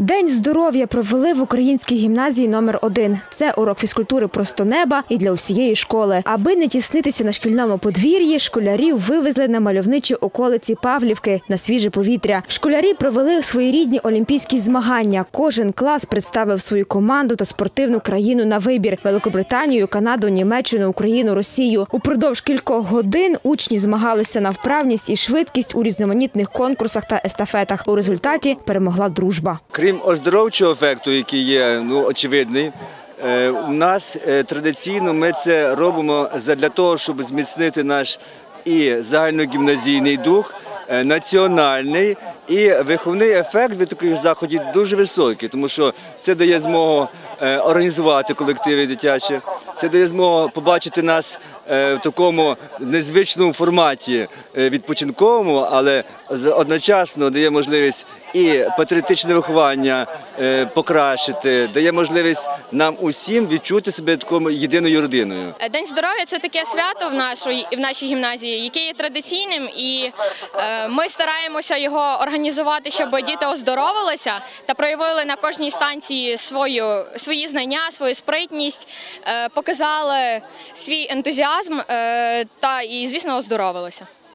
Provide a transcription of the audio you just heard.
День здоров'я провели в українській гімназії номер 1 Це урок фізкультури просто неба і для усієї школи. Аби не тіснитися на шкільному подвір'ї, школярів вивезли на мальовничі околиці Павлівки на свіже повітря. Школярі провели своєрідні олімпійські змагання. Кожен клас представив свою команду та спортивну країну на вибір: Великобританію, Канаду, Німеччину, Україну, Росію. Упродовж кількох годин учні змагалися на вправність і швидкість у різноманітних конкурсах та естафетах. У результаті перемогла дружба. Крім оздоровчого ефекту, який є ну, очевидний, е, у нас е, традиційно ми це робимо для того, щоб зміцнити наш і загальногімназійний дух, е, національний і виховний ефект від таких заходів дуже високий, тому що це дає змогу організувати колективи дитячі, це дає змогу побачити нас е, в такому незвичному форматі е, відпочинковому, але одночасно дає можливість і патріотичне виховання е, покращити, дає можливість нам усім відчути себе такою єдиною родиною. День здоров'я це таке свято в нашій в нашій гімназії, яке є традиційним, і ми стараємося його організувати, щоб діти оздоровилися та проявили на кожній станції свою свої знання, свою спритність, показали свій ентузіазм е, та і, звісно, оздоровилися.